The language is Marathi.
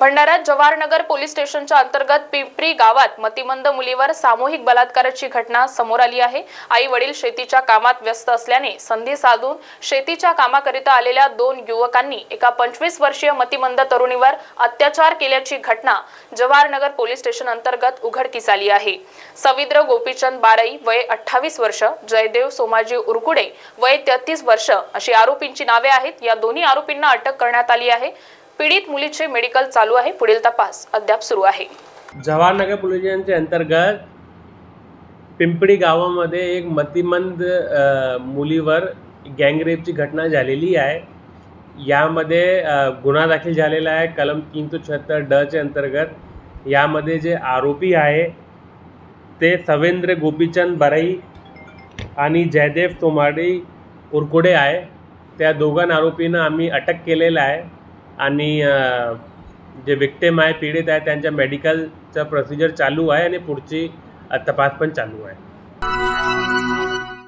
भंडाऱ्यात जवाहरनगर पोलीस स्टेशनच्या अंतर्गत पिंपरी गावात मतिमंद मुलीवर सामूहिक बलात्काराची घटना समोर आली आहे. आई वडील शेतीच्या कामात व्यस्त असल्याने संधी साधून शेतीच्या कामाकरिता आलेल्या दोन युवकांनी एका पंचवीस वर्षीय मतिमंद तरुणीवर अत्याचार केल्याची घटना जवाहरनगर पोलीस स्टेशन अंतर्गत उघडकीस आली आहे. सविद्र गोपीचंद बारई वय अठ्ठावीस वर्ष जयदेव सोमाजी उरकुडे वय तेहतीस वर्ष अशी आरोपींची नावे आहेत. या दोन्ही आरोपींना अटक करण्यात आली आहे. पीडित मुलीचे मेडिकल चालू आहे. पुढील तपास अद्याप सुरू आहे. जवाहरनगर पोलीस स्टेशनच्या अंतर्गत पिंपळी गावामध्ये एक मतिमंद मुलीवर गँगरेपची घटना झालेली आहे. यामध्ये गुन्हा दाखल झालेला आहे. कलम तीन तो छत्तर डच्या अंतर्गत यामध्ये जे आरोपी आहे ते सवेंद्र गोपीचंद बराई आणि जयदेव तोमाडी उरकुडे आहे. त्या दोघां आरोपींना आम्ही अटक केलेलं आहे. आणि जे विक्टेम आहे पीडित आहे त्यांच्या मेडिकलचं प्रोसिजर चालू आहे आणि पुढची तपास पण चालू आहे.